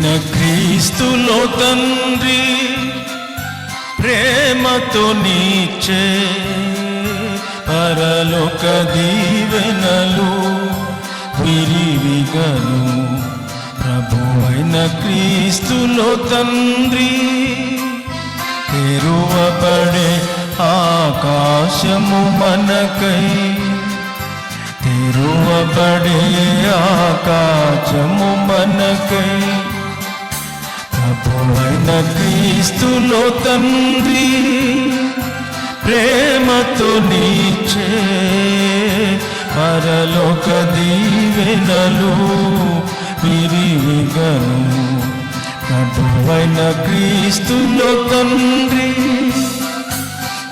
అయిన క్రీస్తులో తండ్రి ప్రేమతో నీచే పరలోక దీవెనలు విరివిగను. ప్రభువైన క్రీస్తులో తండ్రి తెరువబడే ఆకాశము మనకై తెరువబడే ఆకాశము మనకై. ప్రభువైన క్రీస్తులో తండ్రి ప్రేమతో నీచే పరలోక దీవెనలు విరిగను ప్రభువైన క్రీస్తులో తండ్రి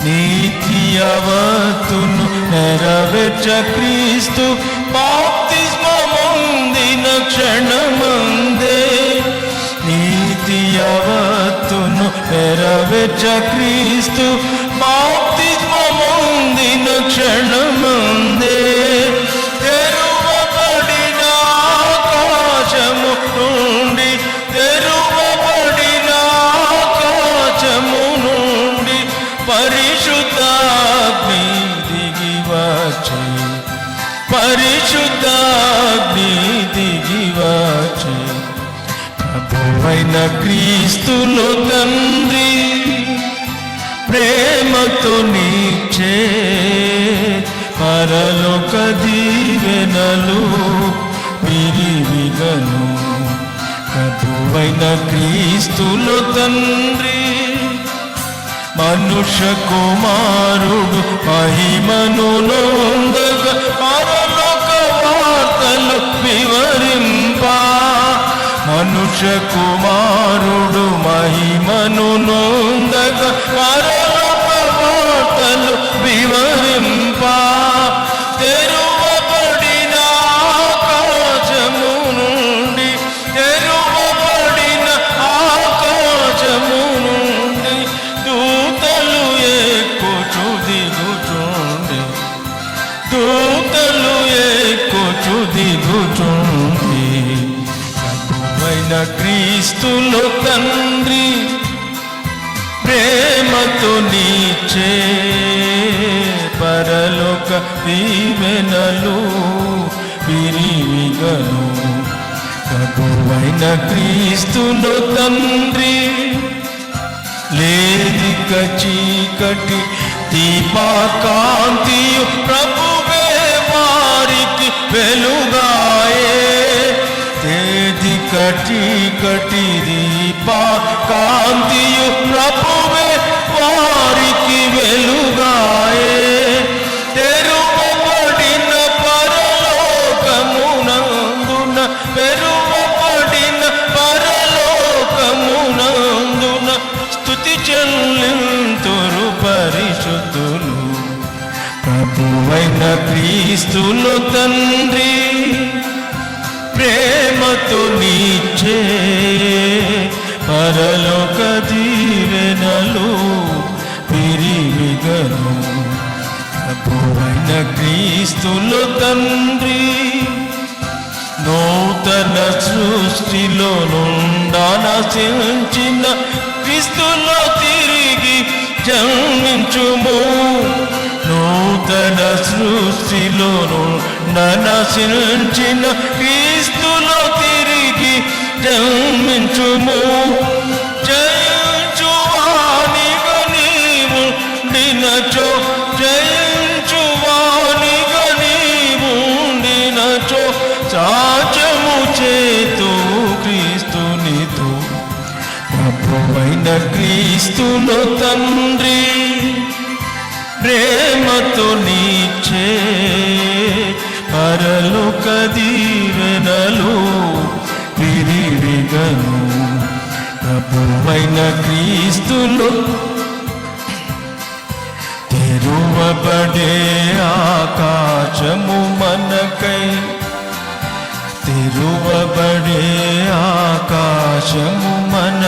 నీతి అవతును నెరవేర్చ క్రీస్తు పాప్తిస్మ ముందిన క్షణ నెరవేర్చ క్రీస్తు బాప్తిస్మొందిన క్షణమందే. తెరువబడిన ఆకాశము నుండి తెరువబడిన ఆకాశము నుండి పరిశుద్ధాగ్ని దిగి వచ్చి పరిశుద్ధాగ్ని ప్రభువైన క్రీస్తులో తండ్రి ప్రేమతో నీచే పరలోక దీవెనలు విరివిగను. ప్రభువైన క్రీస్తులో తండ్రి మనుష్య కుమారుడు మహిమను నొందగ మనుష్య కుమారుడు మహిమను నొందగ పరలోక వివరింప. తెరువబడిన ఆకాశము నుండి తెరువబడిన ఆకాశము నుండి దూతలు ఎక్కుచు దిగుచుండి దూతలు ఎక్కుచు దిగుచుండి ప్రభువైన క్రీస్తులో తండ్రి ప్రేమతో నీచే పరలోక దీవెనలు పిరివిగను ప్రభువైన క్రీస్తులో తండ్రి లేదిక చీకటి దీపాకాంతియు తేదిక చీకటి దీపాకాంతియు ప్రభువే వారికి వెలుగాయే. తెరువబడిన పరలోకమునందున పెరువబడిన పరలోకమునందున స్తుతి చెల్లింతురు పరిశుద్ధులు. ప్రభువైన క్రీస్తులు తండ్రి ప్రేమతో నీచే పరలోక దీవెనలు విరివిగను ప్రభువైన క్రీస్తులు తండ్రి నూతన సృష్టిలో నుండానసించిన క్రీస్తులో తిరిగి జన్మించుము. నూతన సృష్టిలో నుండి నుండానసించిన క్రీస్తులో తిరిగి జన్మించుము. జయించువానిగా నీవు నినచో. జయించువానిగా నీవు నినచో. సాచము చేతు క్రీస్తునితో ప్రభువైన క్రీస్తులో తండ్రి ప్రేమతో నీచే. పరలోక కదీవెనలు తిరిగను ప్రభువైన క్రీస్తులు తెరువబడే ఆకాశము మనకై. తిరువబడే ఆకాశము మన